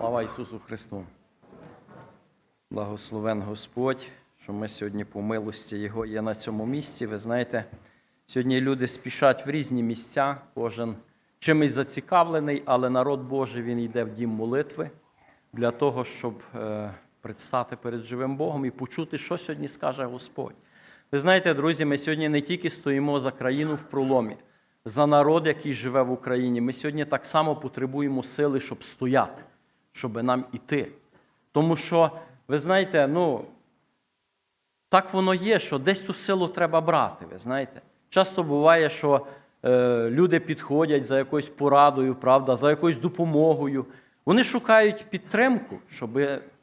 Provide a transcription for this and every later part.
Слава Ісусу Христу! Благословен Господь, що ми сьогодні по милості Його є на цьому місці. Ви знаєте, сьогодні люди спішать в різні місця, кожен чимось зацікавлений, але народ Божий він йде в дім молитви для того, щоб е, предстати перед живим Богом і почути, що сьогодні скаже Господь. Ви знаєте, друзі, ми сьогодні не тільки стоїмо за країну в проломі, за народ, який живе в Україні. Ми сьогодні так само потребуємо сили, щоб стояти, щоб нам іти. Тому що, ви знаєте, ну, так воно є, що десь ту силу треба брати. Ви знаєте. Часто буває, що е, люди підходять за якоюсь порадою, правда, за якоюсь допомогою. Вони шукають підтримку, щоб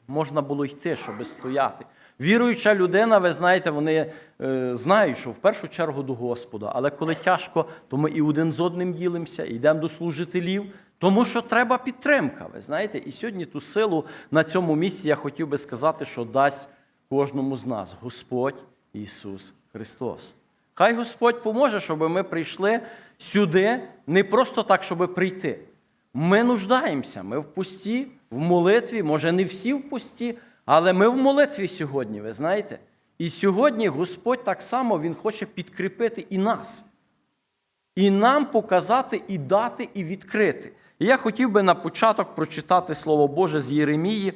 можна було йти, щоб стояти. Віруюча людина, ви знаєте, вони е, знають, що в першу чергу до Господа, але коли тяжко, то ми і один з одним ділимося, йдемо до служителів, тому що треба підтримка. Ви знаєте, і сьогодні ту силу на цьому місці я хотів би сказати, що дасть кожному з нас Господь Ісус Христос. Хай Господь поможе, щоб ми прийшли сюди не просто так, щоб прийти. Ми нуждаємося, ми в пусті, в молитві, може, не всі в пусті, але ми в молитві сьогодні, ви знаєте. І сьогодні Господь так само Він хоче підкріпити і нас, і нам показати, і дати, і відкрити. І я хотів би на початок прочитати Слово Боже з Єремії,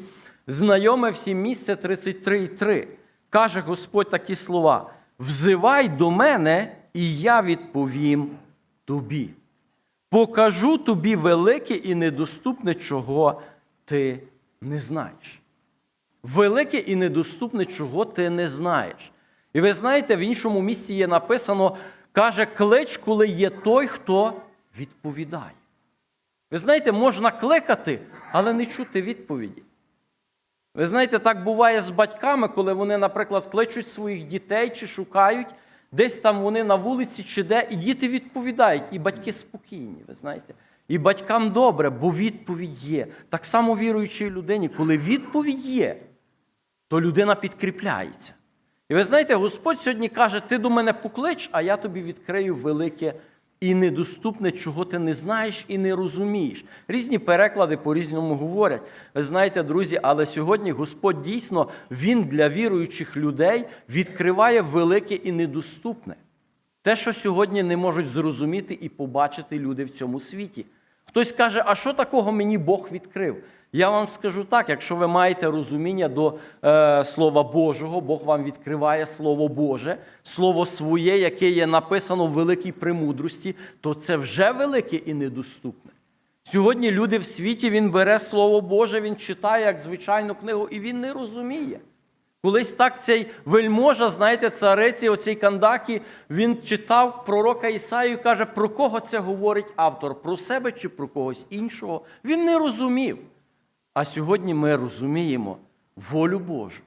знайоме всім місце 33,3. Каже Господь такі слова: Взивай до мене, і я відповім тобі. Покажу тобі велике і недоступне, чого ти не знаєш. Велике і недоступне, чого ти не знаєш. І ви знаєте, в іншому місці є написано, каже, клич, коли є той, хто відповідає. Ви знаєте, можна кликати, але не чути відповіді. Ви знаєте, так буває з батьками, коли вони, наприклад, кличуть своїх дітей чи шукають, десь там вони на вулиці чи де, і діти відповідають, і батьки спокійні, ви знаєте. І батькам добре, бо відповідь є. Так само віруючій людині, коли відповідь є, то людина підкріпляється. І ви знаєте, Господь сьогодні каже: ти до мене поклич, а я тобі відкрию велике і недоступне, чого ти не знаєш і не розумієш. Різні переклади по-різному говорять. Ви знаєте, друзі, але сьогодні Господь дійсно Він для віруючих людей відкриває велике і недоступне. Те, що сьогодні не можуть зрозуміти і побачити люди в цьому світі. Хтось каже, а що такого мені Бог відкрив? Я вам скажу так: якщо ви маєте розуміння до е, Слова Божого, Бог вам відкриває Слово Боже, Слово своє, яке є написано в великій премудрості, то це вже велике і недоступне. Сьогодні люди в світі він бере Слово Боже, він читає як звичайну книгу, і він не розуміє. Колись так цей вельможа, знаєте, цариці, оцей Кандакі, він читав пророка Ісаю і каже, про кого це говорить автор, про себе чи про когось іншого. Він не розумів. А сьогодні ми розуміємо волю Божу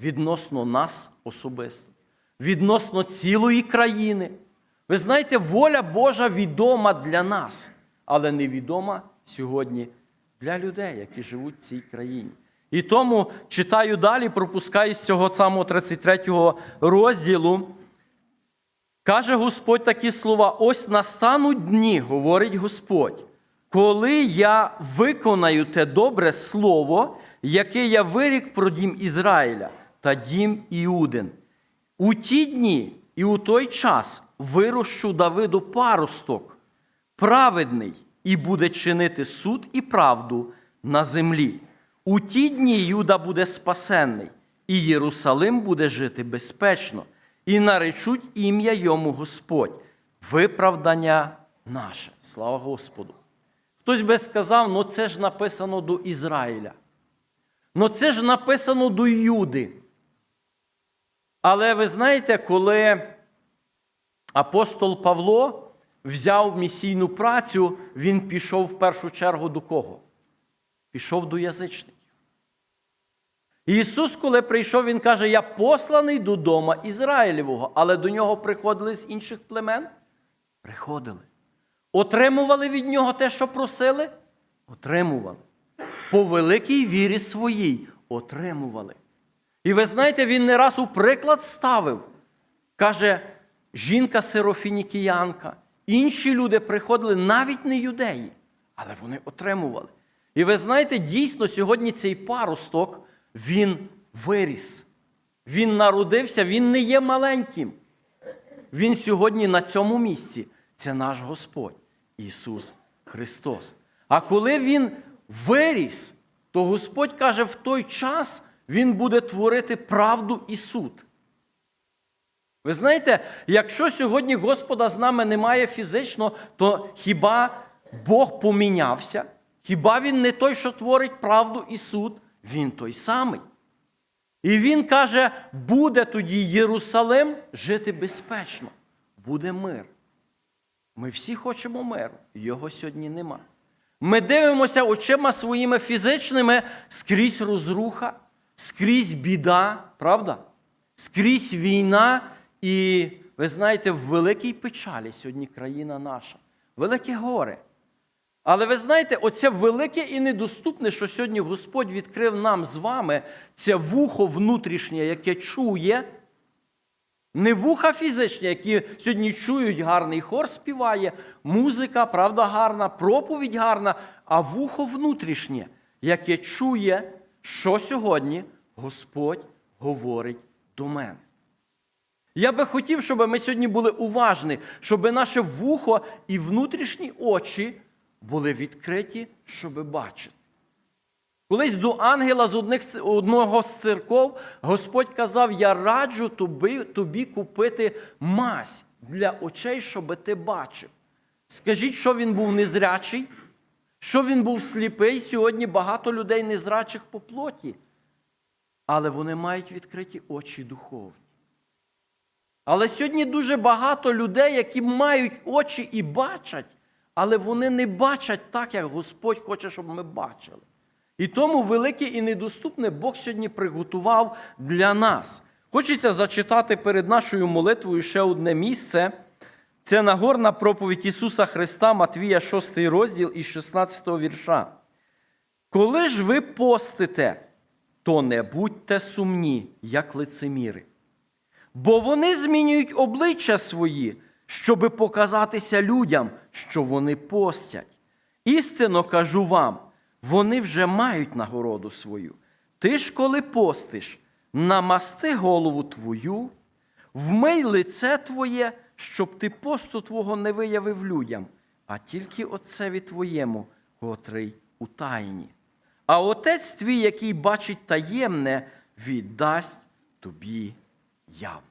відносно нас особисто, відносно цілої країни. Ви знаєте, воля Божа відома для нас, але невідома сьогодні для людей, які живуть в цій країні. І тому читаю далі, пропускаю з цього самого 33 розділу. Каже Господь такі слова: ось настануть дні, говорить Господь, коли я виконаю те добре слово, яке я вирік про дім Ізраїля та дім Іудин. У ті дні і у той час вирощу Давиду паросток, праведний, і буде чинити суд і правду на землі. У ті дні Юда буде спасенний, і Єрусалим буде жити безпечно, і наречуть ім'я йому Господь, виправдання наше. Слава Господу! Хтось би сказав, ну це ж написано до Ізраїля. Ну це ж написано до Юди. Але ви знаєте, коли апостол Павло взяв місійну працю, він пішов в першу чергу до кого? Пішов до язичників. Ісус, коли прийшов, Він каже: Я посланий до дома Ізраїлевого, але до нього приходили з інших племен? Приходили. Отримували від нього те, що просили? Отримували. По великій вірі своїй отримували. І ви знаєте, він не раз у приклад ставив. Каже, жінка сирофінікіянка. Інші люди приходили навіть не юдеї, але вони отримували. І ви знаєте, дійсно, сьогодні цей паросток, він виріс. Він народився, він не є маленьким. Він сьогодні на цьому місці. Це наш Господь Ісус Христос. А коли Він виріс, то Господь каже, в той час Він буде творити правду і суд. Ви знаєте, якщо сьогодні Господа з нами немає фізично, то хіба Бог помінявся? Хіба Він не той, що творить правду і суд? Він той самий. І він каже, буде тоді Єрусалим жити безпечно, буде мир. Ми всі хочемо миру, його сьогодні нема. Ми дивимося очима своїми фізичними скрізь розруха, скрізь біда, правда? Скрізь війна, і ви знаєте, в великій печалі сьогодні країна наша, велике горе. Але ви знаєте, оце велике і недоступне, що сьогодні Господь відкрив нам з вами, це вухо внутрішнє, яке чує. Не вуха фізичні, які сьогодні чують, гарний хор співає, музика, правда, гарна, проповідь гарна, а вухо внутрішнє, яке чує, що сьогодні Господь говорить до мене. Я би хотів, щоб ми сьогодні були уважні, щоб наше вухо і внутрішні очі були відкриті, щоб бачити. Колись до ангела з одних, одного з церков Господь казав: Я раджу тобі, тобі купити мазь для очей, щоб ти бачив. Скажіть, що він був незрячий, що він був сліпий. Сьогодні багато людей незрачих по плоті, але вони мають відкриті очі духовні. Але сьогодні дуже багато людей, які мають очі і бачать, але вони не бачать так, як Господь хоче, щоб ми бачили. І тому велике і недоступне Бог сьогодні приготував для нас. Хочеться зачитати перед нашою молитвою ще одне місце. Це Нагорна проповідь Ісуса Христа, Матвія, 6 розділ із 16 вірша. Коли ж ви постите, то не будьте сумні, як лицеміри. Бо вони змінюють обличчя свої, щоби показатися людям, що вони постять. Істинно кажу вам, вони вже мають нагороду свою. Ти ж, коли постиш, намасти голову твою, вмий лице твоє, щоб ти посту твого не виявив людям, а тільки отцеві твоєму, котрий у тайні. А отець твій, який бачить таємне, віддасть тобі явно.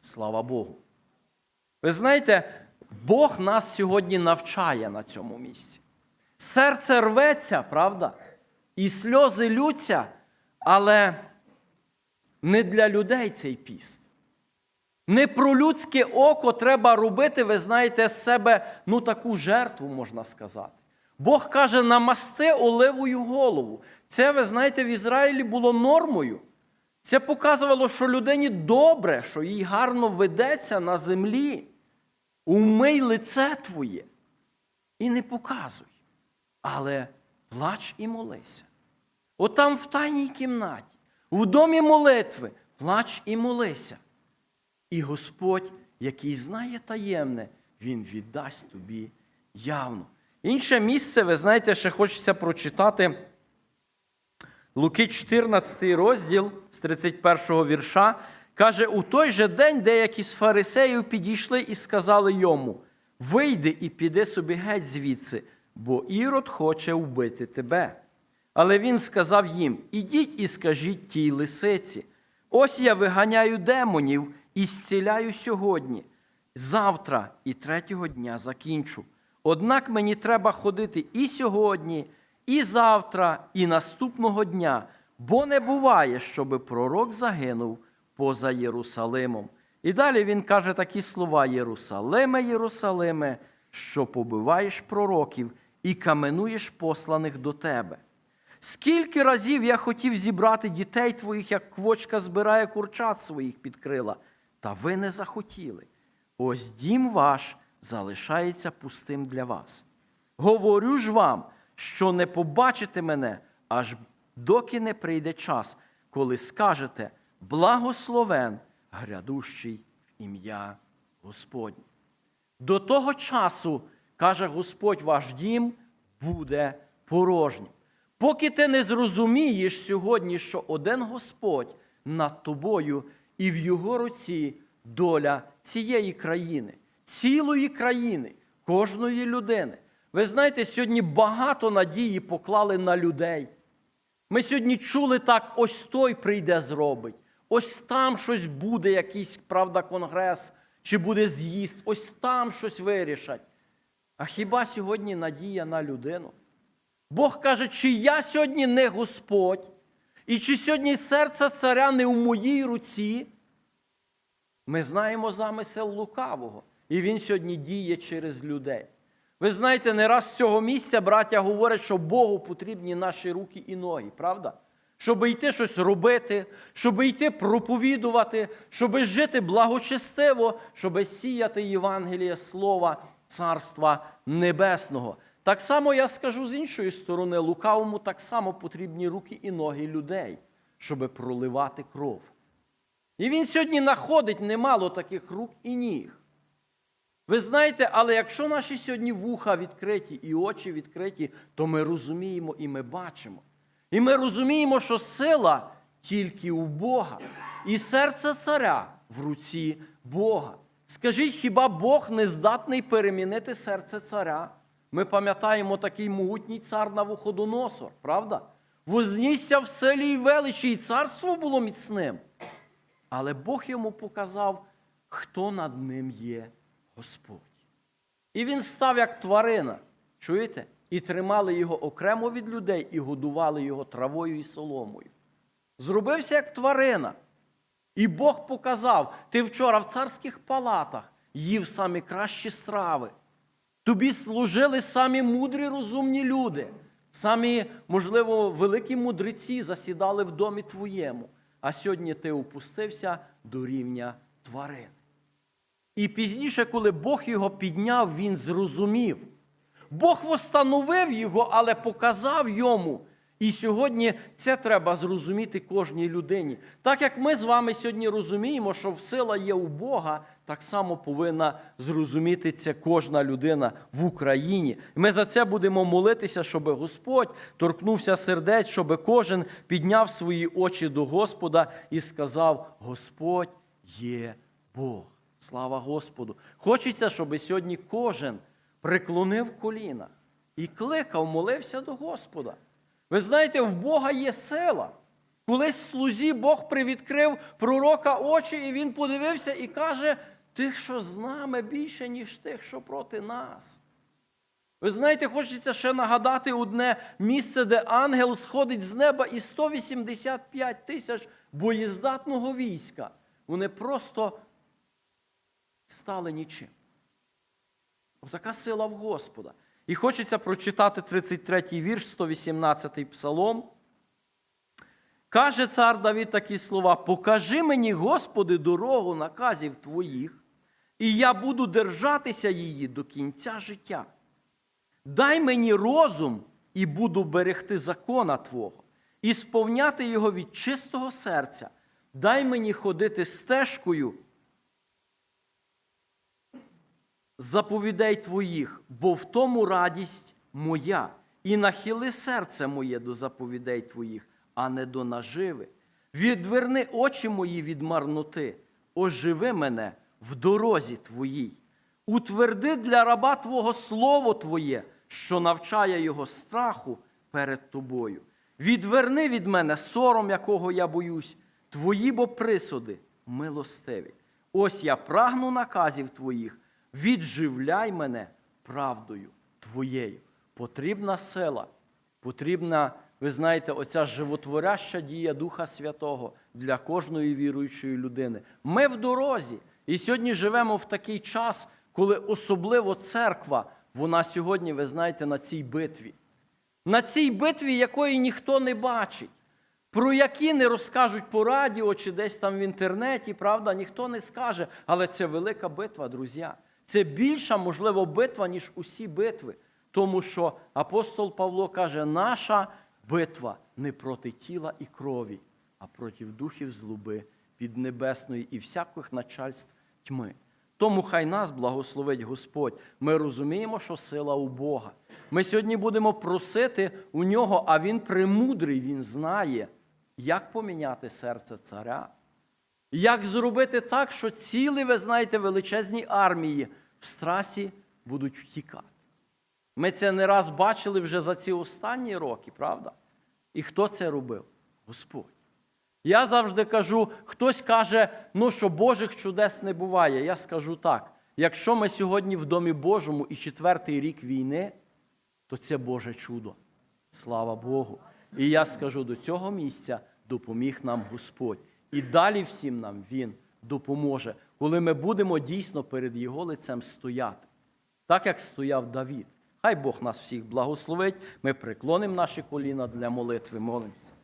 Слава Богу. Ви знаєте, Бог нас сьогодні навчає на цьому місці. Серце рветься, правда? І сльози лються, але не для людей цей піст. Не про людське око треба робити, ви знаєте, з себе ну, таку жертву, можна сказати. Бог каже, намасти оливою голову. Це, ви знаєте, в Ізраїлі було нормою. Це показувало, що людині добре, що їй гарно ведеться на землі. Умий лице твоє і не показуй. Але плач і молися. Отам в тайній кімнаті, в домі молитви, плач і молися. І Господь, який знає таємне, Він віддасть тобі явно. Інше місце, ви знаєте, ще хочеться прочитати Луки 14 розділ з 31 вірша. Каже, у той же день деякі з фарисеїв підійшли і сказали йому: Вийди і піди собі геть звідси, бо Ірод хоче вбити тебе. Але він сказав їм: Ідіть і скажіть тій лисиці: ось я виганяю демонів і зціляю сьогодні, завтра і третього дня закінчу. Однак мені треба ходити і сьогодні, і завтра, і наступного дня, бо не буває, щоби пророк загинув поза Єрусалимом. І далі він каже такі слова: Єрусалиме, Єрусалиме, що побиваєш пророків і каменуєш посланих до тебе. Скільки разів я хотів зібрати дітей твоїх, як квочка збирає курчат своїх під крила, та ви не захотіли. Ось дім ваш залишається пустим для вас. Говорю ж вам, що не побачите мене, аж доки не прийде час, коли скажете благословен грядущий в ім'я Господнє. До того часу, каже Господь, ваш дім буде порожнім. Поки ти не зрозумієш сьогодні, що один Господь над тобою і в його руці доля цієї країни, цілої країни, кожної людини. Ви знаєте, сьогодні багато надії поклали на людей. Ми сьогодні чули так, ось той прийде зробить, ось там щось буде, якийсь, правда, конгрес, чи буде з'їзд, ось там щось вирішать. А хіба сьогодні надія на людину? Бог каже, чи я сьогодні не Господь, і чи сьогодні серце царя не в моїй руці? Ми знаємо замисел лукавого, і він сьогодні діє через людей. Ви знаєте, не раз з цього місця браття говорять, що Богу потрібні наші руки і ноги, правда? Щоб йти щось робити, щоб йти проповідувати, щоб жити благочестиво, щоб сіяти Євангеліє Слова Царства Небесного. Так само я скажу з іншої сторони, лукавому так само потрібні руки і ноги людей, щоб проливати кров. І він сьогодні знаходить немало таких рук і ніг. Ви знаєте, але якщо наші сьогодні вуха відкриті і очі відкриті, то ми розуміємо і ми бачимо. І ми розуміємо, що сила тільки у Бога, і серце царя в руці Бога. Скажіть, хіба Бог не здатний перемінити серце царя? Ми пам'ятаємо такий могутній цар Навуходоносор, правда? Вознісся в селі й величі, і царство було міцним. Але Бог йому показав, хто над ним є Господь. І він став як тварина. Чуєте? І тримали його окремо від людей, і годували його травою і соломою. Зробився як тварина. І Бог показав, ти вчора в царських палатах їв самі кращі страви. Тобі служили самі мудрі, розумні люди, самі, можливо, великі мудреці засідали в домі твоєму. А сьогодні ти опустився до рівня тварин. І пізніше, коли Бог його підняв, він зрозумів. Бог восстановив його, але показав йому. І сьогодні це треба зрозуміти кожній людині. Так як ми з вами сьогодні розуміємо, що сила є у Бога, так само повинна зрозуміти це кожна людина в Україні. Ми за це будемо молитися, щоб Господь торкнувся сердець, щоб кожен підняв свої очі до Господа і сказав: Господь є Бог. Слава Господу! Хочеться, щоб сьогодні кожен приклонив коліна і кликав, молився до Господа. Ви знаєте, в Бога є сила. Колись слузі Бог привідкрив пророка очі, і він подивився і каже: тих, що з нами більше, ніж тих, що проти нас. Ви знаєте, хочеться ще нагадати одне місце, де ангел сходить з неба і 185 тисяч боєздатного війська. Вони просто стали нічим. Отака сила в Господа. І хочеться прочитати 33-й вірш, 118-й псалом. Каже цар Давид такі слова: Покажи мені, Господи, дорогу наказів Твоїх, і я буду держатися її до кінця життя. Дай мені розум і буду берегти закона Твого, і сповняти його від чистого серця. Дай мені ходити стежкою заповідей Твоїх, бо в тому радість моя, і нахили серце моє до заповідей Твоїх, а не до наживи. Відверни очі мої від марноти, оживи мене в дорозі Твоїй. Утверди для раба Твого Слово Твоє, що навчає його страху перед Тобою. Відверни від мене сором, якого я боюсь, Твої бо присуди милостиві. Ось я прагну наказів Твоїх, відживляй мене правдою Твоєю. Потрібна сила, потрібна, ви знаєте, оця животворяща дія Духа Святого для кожної віруючої людини. Ми в дорозі. І сьогодні живемо в такий час, коли особливо церква, вона сьогодні, ви знаєте, на цій битві. На цій битві, якої ніхто не бачить, про які не розкажуть по радіо чи десь там в інтернеті, правда, ніхто не скаже. Але це велика битва, друзі. Це більша, можливо, битва, ніж усі битви. Тому що апостол Павло каже, наша битва не проти тіла і крові, а проти духів злоби піднебесної і всяких начальств тьми. Тому хай нас благословить Господь. Ми розуміємо, що сила у Бога. Ми сьогодні будемо просити у нього, а він премудрий, він знає, як поміняти серце царя. Як зробити так, що цілі, ви знаєте, величезні армії в страсі будуть втікати? Ми це не раз бачили вже за ці останні роки, правда? І хто це робив? Господь. Я завжди кажу, хтось каже, ну що Божих чудес не буває. Я скажу так: якщо ми сьогодні в Домі Божому і четвертий рік війни, то це Боже чудо. Слава Богу. І я скажу, до цього місця допоміг нам Господь. І далі всім нам Він допоможе, коли ми будемо дійсно перед Його лицем стояти, так як стояв Давід. Хай Бог нас всіх благословить. Ми приклонимо наші коліна для молитви. Молимося.